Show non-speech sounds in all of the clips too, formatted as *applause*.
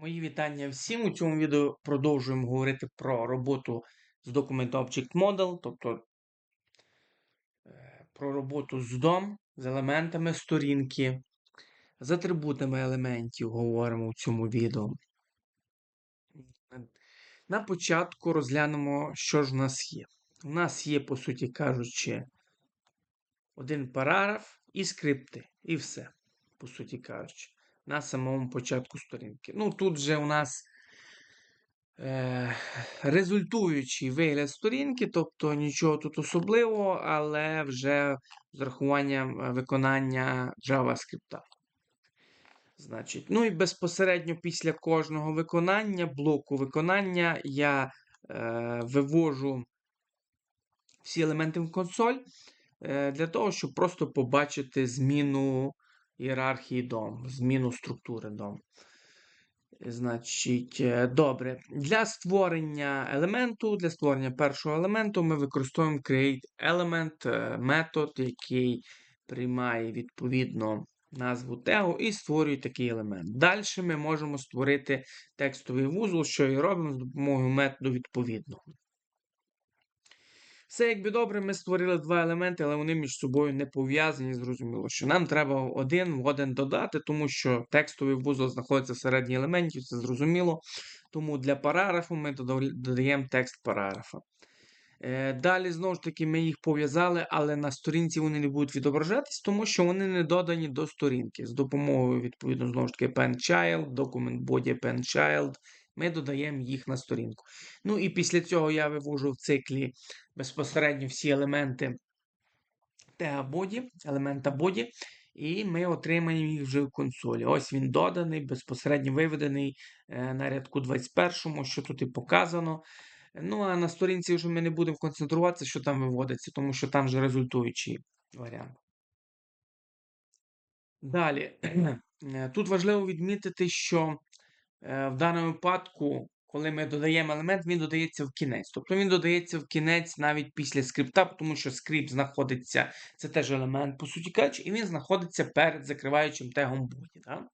Мої вітання всім. У цьому відео продовжуємо говорити про роботу з Document Object Model, тобто е, про роботу з DOM, з елементами сторінки, з атрибутами елементів говоримо у цьому відео. На початку розглянемо, що ж в нас є. У нас є, по суті кажучи, один параграф і скрипти, і все, по суті кажучи на самому початку сторінки. Ну, тут вже у нас е, результуючий вигляд сторінки, тобто нічого тут особливого, але вже з рахуванням е, виконання JavaScript. Значить, ну і безпосередньо після кожного виконання, блоку виконання, я е, вивожу всі елементи в консоль е, для того, щоб просто побачити зміну ієрархії дом, зміну структури дом. Значить, е, добре. Для створення елементу, для створення першого елементу ми використовуємо create element е, метод, який приймає відповідно назву тегу і створює такий елемент. Далі ми можемо створити текстовий вузол, що і робимо з допомогою методу відповідного. Все якби добре, ми створили два елементи, але вони між собою не пов'язані. Зрозуміло, що нам треба один в один додати, тому що текстовий вузол знаходиться всередині елементів, це зрозуміло. Тому для параграфу ми додаємо текст параграфа. Е, далі, знову ж таки, ми їх пов'язали, але на сторінці вони не будуть відображатись, тому що вони не додані до сторінки. З допомогою, відповідно, знову ж таки, PenChild, Document Body PenChild, ми додаємо їх на сторінку. Ну і після цього я вивожу в циклі безпосередньо всі елементи тега елемента body, і ми отримаємо їх вже в консолі. Ось він доданий, безпосередньо виведений е, на рядку 21, що тут і показано. Ну, а на сторінці вже ми не будемо концентруватися, що там виводиться, тому що там вже результуючий варіант. Далі, *clears throat* е, тут важливо відмітити, що в даному випадку, коли ми додаємо елемент, він додається в кінець. Тобто він додається в кінець навіть після скрипта, тому що скрипт знаходиться, це теж елемент, по суті кажучи, і він знаходиться перед закриваючим тегом боді. Да?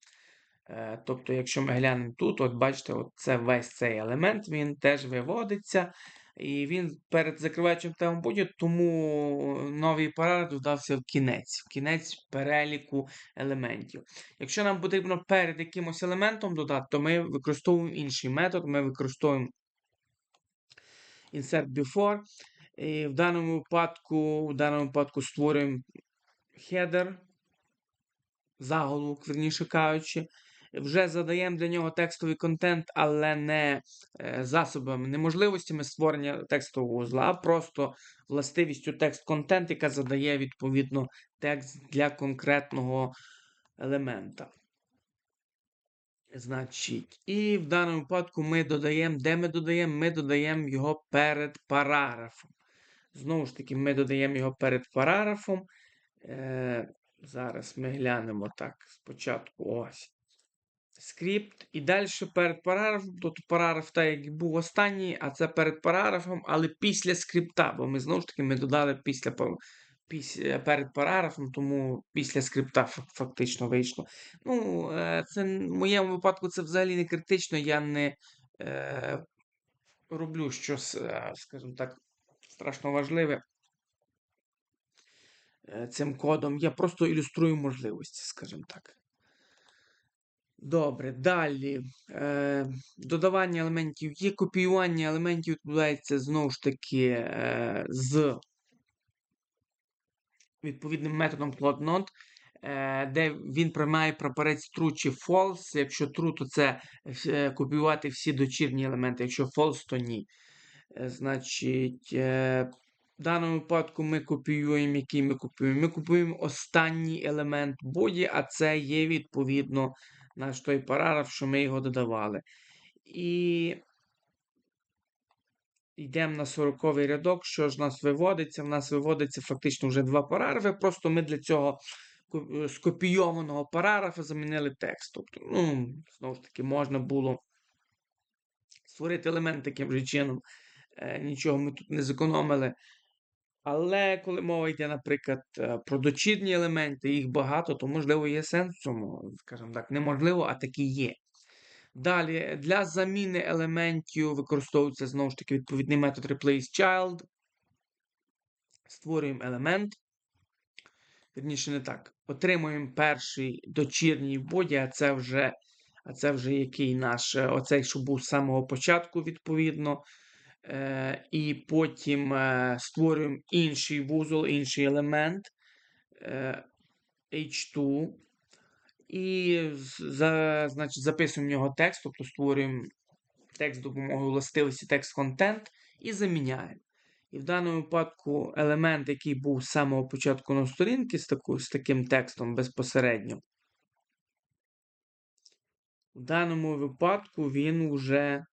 Е, тобто, якщо ми глянемо тут, от бачите, от це весь цей елемент, він теж виводиться. І він перед закриваючим темом буде, тому новий параграф додався в кінець, в кінець переліку елементів. Якщо нам потрібно перед якимось елементом додати, то ми використовуємо інший метод. Ми використовуємо insert before. І в даному випадку в даному випадку створюємо header, заголовок, верніше кажучи вже задаємо для нього текстовий контент, але не е, засобами, не можливостями створення текстового вузла, а просто властивістю текст-контент, яка задає відповідно текст для конкретного елемента. Значить, і в даному випадку ми додаємо, де ми додаємо? Ми додаємо його перед параграфом. Знову ж таки, ми додаємо його перед параграфом. Е, Зараз ми глянемо так. Спочатку ось скрипт. І далі перед параграфом, тобто параграф так як був останній, а це перед параграфом, але після скрипта, бо ми знову ж таки ми додали після після, перед параграфом, тому після скрипта фактично вийшло. Ну, е, це в моєму випадку це взагалі не критично. Я не е, роблю щось, е, скажімо так, страшно важливе. Е, цим кодом я просто ілюструю можливості, скажімо так. Добре, далі. Е, Додавання елементів є, копіювання елементів відбувається знову ж таки е, з відповідним методом CloudNode, е, де він приймає прапорець true чи false. Якщо true, то це е, копіювати всі дочірні елементи, якщо false, то ні. Е, значить, е, в даному випадку ми копіюємо, який ми копіюємо? Ми копіюємо останній елемент боді, а це є відповідно наш той параграф, що ми його додавали. І йдемо на 40-й рядок, що ж у нас виводиться? У нас виводиться фактично вже два параграфи. Просто ми для цього скопійованого параграфа замінили текст. Тобто, ну, знову ж таки, можна було створити елемент таким же чином. Е, нічого ми тут не зекономили. Але коли мова йде, наприклад, е, про дочірні елементи, їх багато, то можливо є сенс в цьому, скажімо так, неможливо, а такі є. Далі, для заміни елементів використовується знову ж таки відповідний метод replace child. Створюємо елемент. Вірніше, не так. Отримуємо перший дочірній боді, а це вже а це вже який наш, е, оцей, що був з самого початку, відповідно. Е, І потім е, створюємо інший вузол, інший елемент е, H2. І за, значить, записуємо в нього текст, тобто створюємо текст допомогою властивості текст контент і заміняємо. І в даному випадку елемент, який був з самого початку на сторінки з, таку, з таким текстом безпосередньо. В даному випадку він вже.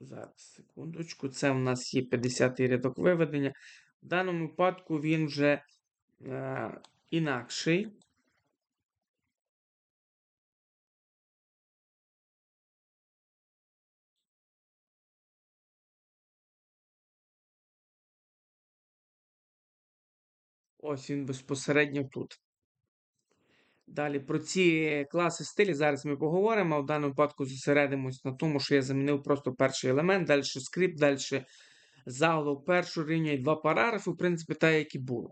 Зараз, секундочку, це в нас є 50-й рядок виведення. В даному випадку він вже е, інакший. Ось він безпосередньо тут. Далі про ці класи стилі зараз ми поговоримо. А в даному випадку зосередимось на тому, що я замінив просто перший елемент, далі скрипт, далі заголовок першу рівня і два параграфи, в принципі, так, як і було.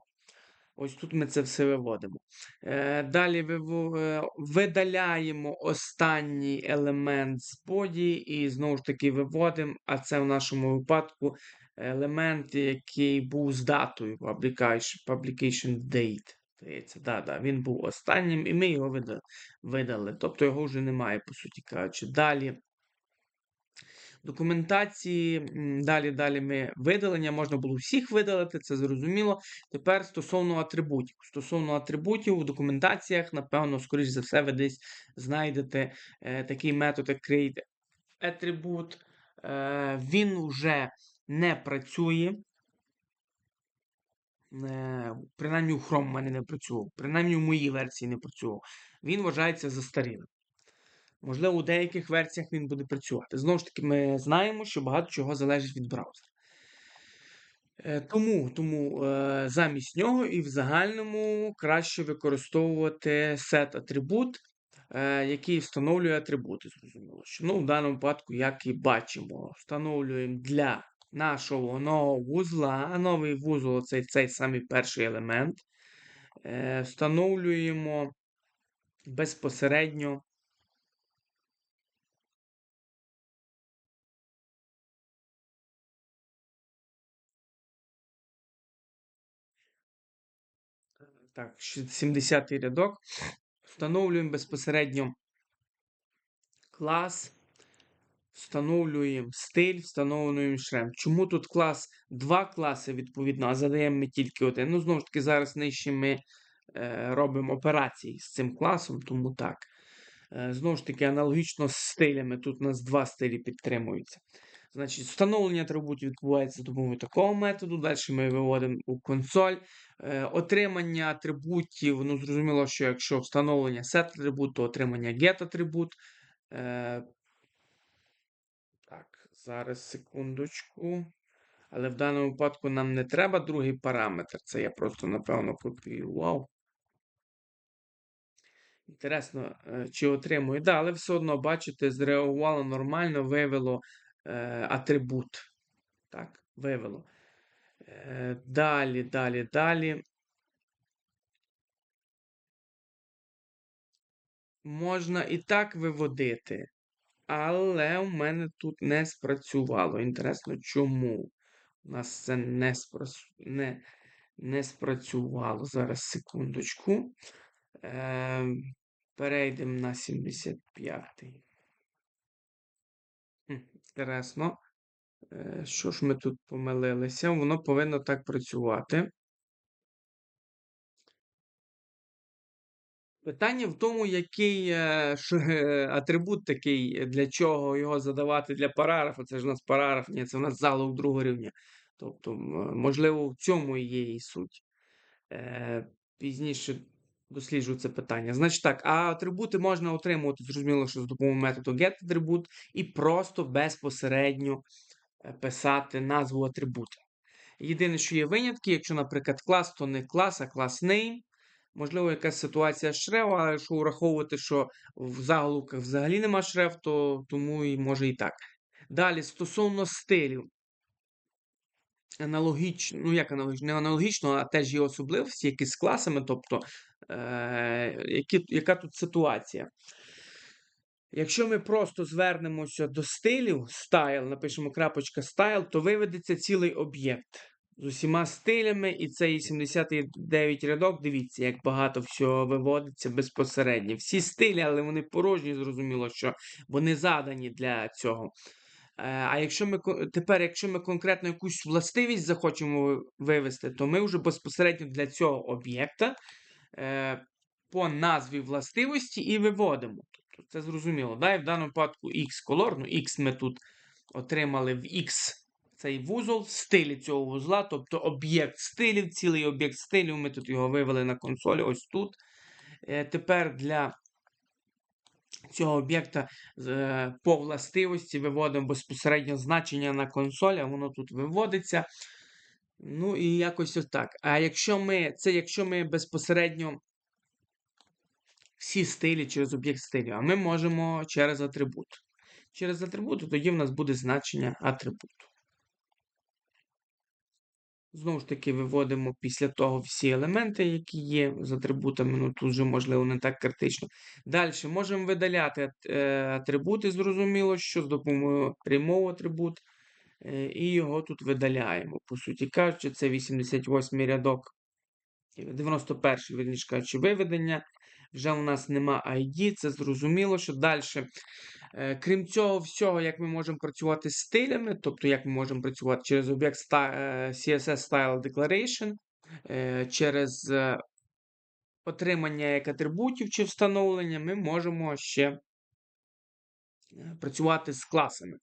Ось тут ми це все виводимо. Е, Далі е, видаляємо останній елемент з боді і знову ж таки виводимо, а це в нашому випадку елемент, який був з датою publication, date. Здається, да, да, він був останнім, і ми його видали. Тобто його вже немає, по суті кажучи. Далі. Документації, далі далі ми видалення, можна було всіх видалити, це зрозуміло. Тепер стосовно атрибутів. Стосовно атрибутів в документаціях, напевно, скоріш за все, ви десь знайдете е, такий метод, як create attribute. Е, Він вже не працює. Е, принаймні у Chrome в мене не працював. Принаймні в моїй версії не працював. Він вважається застарілим. Можливо, у деяких версіях він буде працювати. Знову ж таки, ми знаємо, що багато чого залежить від браузера. Е, тому тому е, замість нього і в загальному краще використовувати set атрибут, який встановлює атрибути. Зрозуміло, що ну, в даному випадку, як і бачимо, встановлюємо для нашого нового вузла, а новий вузол це цей самий перший елемент. Е, Встановлюємо безпосередньо. Так, 70-й рядок. Встановлюємо безпосередньо клас Встановлюємо стиль, встановлюємо шрем. Чому тут клас, два класи, відповідно, а задаємо ми тільки один. Ну, знову ж таки, зараз нижче ми е, робимо операції з цим класом, тому так. Е, знову ж таки, аналогічно з стилями. Тут у нас два стилі підтримуються. Значить, встановлення атрибутів відбувається за допомогою такого методу. Далі ми виводимо у консоль. Е, отримання атрибутів. Ну, зрозуміло, що якщо встановлення set атрибут, то отримання get атрибут. Е, Зараз секундочку. Але в даному випадку нам не треба другий параметр. Це я просто, напевно, копіював. Інтересно, е, чи отримую. Да, але все одно, бачите, зреагувало нормально, вивело е, атрибут. Так, вивело. Е, Далі, далі, далі. Можна і так виводити. Але у мене тут не спрацювало. Інтересно, чому? У нас це не спрацю... не, не спрацювало. Зараз секундочку. Е, Перейдемо на 75-й. Інтересно. Е, Що ж ми тут помилилися? Воно повинно так працювати. Питання в тому, який е, ш, е, *laughs* атрибут такий, для чого його задавати для параграфу. Це ж у нас параграф, ні, це у нас залог другого рівня. Тобто, можливо, в цьому є і суть. Е, Пізніше досліджую це питання. Значить так, а атрибути можна отримувати, зрозуміло, що з допомогою методу getAttribute і просто безпосередньо е, писати назву атрибута. Єдине, що є винятки, якщо, наприклад, клас, то не клас, а клас name. Можливо, якась ситуація з шрев, але якщо враховувати, що в заголовках взагалі нема шрев, то тому і може і так. Далі, стосовно стилів. Аналогічно, ну як аналогічно, не аналогічно, а теж є особливості, які з класами, тобто, е, які, яка тут ситуація. Якщо ми просто звернемося до стилів, style, напишемо крапочка style, то виведеться цілий об'єкт з усіма стилями, і цей 79 рядок, дивіться, як багато всього виводиться безпосередньо. Всі стилі, але вони порожні, зрозуміло, що вони задані для цього. Е, А якщо ми тепер, якщо ми конкретно якусь властивість захочемо вивести, то ми вже безпосередньо для цього об'єкта е, по назві властивості і виводимо. Тобто це зрозуміло. Да? І в даному випадку X-color, ну X ми тут отримали в X цей вузол, в стилі цього вузла, тобто об'єкт стилів, цілий об'єкт стилів, ми тут його вивели на консолі, ось тут. Е, Тепер для цього об'єкта е, по властивості виводимо безпосередньо значення на консоль, а воно тут виводиться. Ну і якось ось так. А якщо ми, це якщо ми безпосередньо всі стилі через об'єкт стилю, а ми можемо через атрибут. Через атрибут, тоді в нас буде значення атрибуту. Знову ж таки, виводимо після того всі елементи, які є з атрибутами. Ну, тут вже, можливо, не так критично. Далі можемо видаляти е, атрибути, зрозуміло, що з допомогою прямого атрибут. е, І його тут видаляємо. По суті кажучи, це 88 рядок, 91 верніше кажучи, виведення. Вже у нас нема ID, це зрозуміло, що далі. Е, Крім цього всього, як ми можемо працювати з стилями, тобто як ми можемо працювати через об'єкт е, CSS Style Declaration, е, через отримання як атрибутів чи встановлення, ми можемо ще працювати з класами.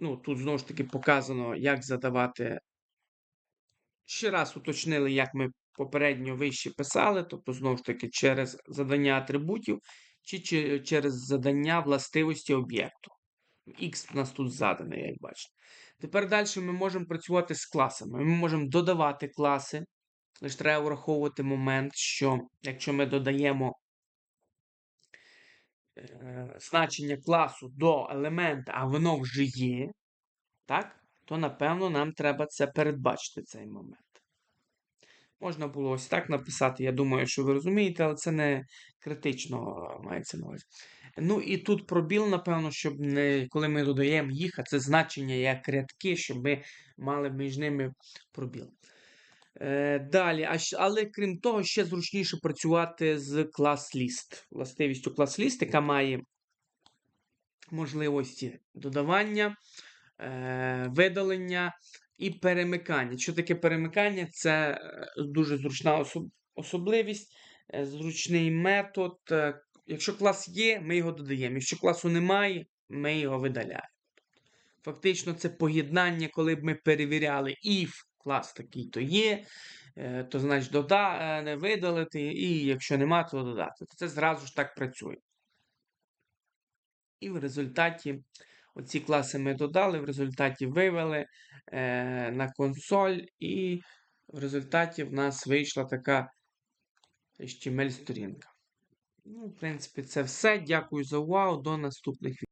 Ну, тут знову ж таки показано, як задавати. Ще раз уточнили, як ми попередньо вище писали, тобто, знову ж таки, через задання атрибутів чи, чи через задання властивості об'єкту. X у нас тут заданий, як бачите. Тепер далі ми можемо працювати з класами. Ми можемо додавати класи. Лише треба враховувати момент, що якщо ми додаємо е, значення класу до елемента, а воно вже є, так, то напевно нам треба це передбачити цей момент. Можна було ось так написати, я думаю, що ви розумієте, але це не критично мається на увазі. Ну і тут пробіл, напевно, щоб не коли ми додаємо їх, а це значення як рядки, щоб ми мали між ними пробіл. Е, далі, а, але крім того, ще зручніше працювати з клас-ліст. Властивістю клас-ліст, яка має можливості додавання, е, видалення і перемикання. Що таке перемикання? Це е, дуже зручна особ- особливість, е, зручний метод. Е, Якщо клас є, ми його додаємо. Якщо класу немає, ми його видаляємо. Фактично, це поєднання, коли б ми перевіряли if клас такий, то є, то значить дода, не видалити, і якщо нема, то додати. Це зразу ж так працює. І в результаті оці класи ми додали, в результаті вивели е, на консоль, і в результаті в нас вийшла така HTML-сторінка. Ну, в принципі, це все. Дякую за увагу. До наступних відео.